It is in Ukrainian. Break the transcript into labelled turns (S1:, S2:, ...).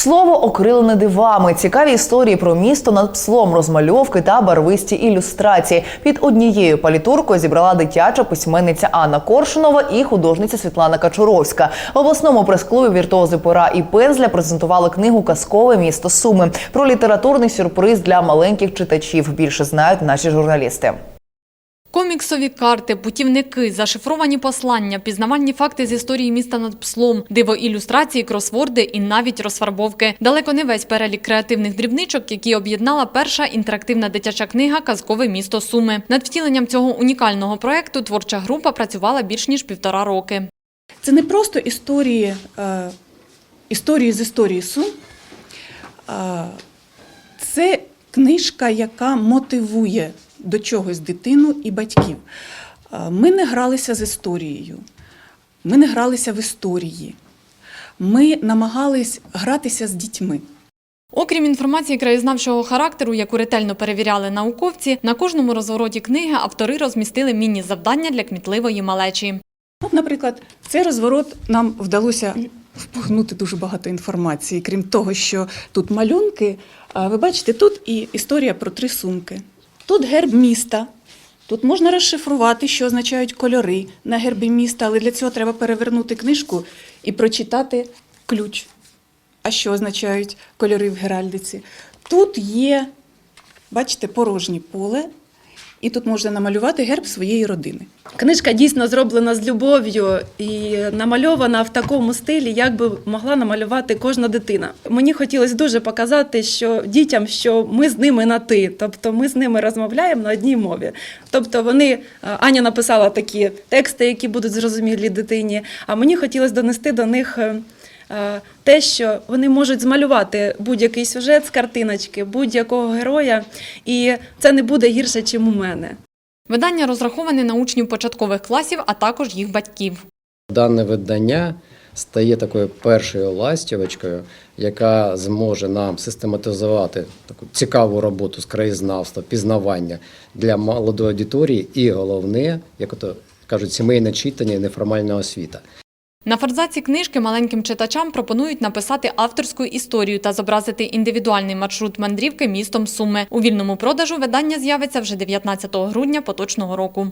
S1: Слово окрилене дивами. Цікаві історії про місто над пслом, розмальовки та барвисті ілюстрації. Під однією палітуркою зібрала дитяча письменниця Анна Коршунова і художниця Світлана Качуровська. В обласному прес-клубі віртуози пора і пензля презентували книгу Казкове місто Суми про літературний сюрприз для маленьких читачів. Більше знають наші журналісти.
S2: Коміксові карти, путівники, зашифровані послання, пізнавальні факти з історії міста над пслом, диво ілюстрації, кросворди і навіть розфарбовки. Далеко не весь перелік креативних дрібничок, які об'єднала перша інтерактивна дитяча книга Казкове місто Суми. Над втіленням цього унікального проекту творча група працювала більш ніж півтора роки.
S3: Це не просто історії, е, історії з історії Сум. Е, Це книжка, яка мотивує до чогось дитину і батьків. Е, Ми не гралися з історією, ми не гралися в історії. Ми намагались гратися з дітьми.
S2: Окрім інформації краєзнавчого характеру, яку ретельно перевіряли науковці, на кожному розвороті книги автори розмістили міні-завдання для кмітливої малечі.
S3: От, наприклад, в цей розворот нам вдалося впихнути дуже багато інформації. Крім того, що тут малюнки, ви бачите, тут і історія про три сумки. Тут герб міста. Тут можна розшифрувати, що означають кольори на гербі міста, але для цього треба перевернути книжку і прочитати ключ. А що означають кольори в геральдиці? Тут є, бачите, порожнє поле, і тут можна намалювати герб своєї родини.
S4: Книжка дійсно зроблена з любов'ю і намальована в такому стилі, як би могла намалювати кожна дитина. Мені хотілося дуже показати, що дітям, що ми з ними на ти, тобто ми з ними розмовляємо на одній мові. Тобто вони е, Аня написала такі тексти, які будуть зрозумілі дитині. А мені хотілося донести до них. Е, Те, що вони можуть змалювати будь-який сюжет з картиночки, будь-якого героя, і це не буде гірше, ніж у мене.
S2: Видання розраховане на учнів початкових класів, а також їх батьків.
S5: Дане видання стає такою першою ластівочкою, яка зможе нам систематизувати таку цікаву роботу з краєзнавства, пізнавання для молодої аудиторії, і головне, як ото кажуть, сімейне читання і неформальна освіта.
S2: На форзаці книжки маленьким читачам пропонують написати авторську історію та зобразити індивідуальний маршрут мандрівки містом Суми. У вільному продажу видання з'явиться вже 19 грудня поточного року.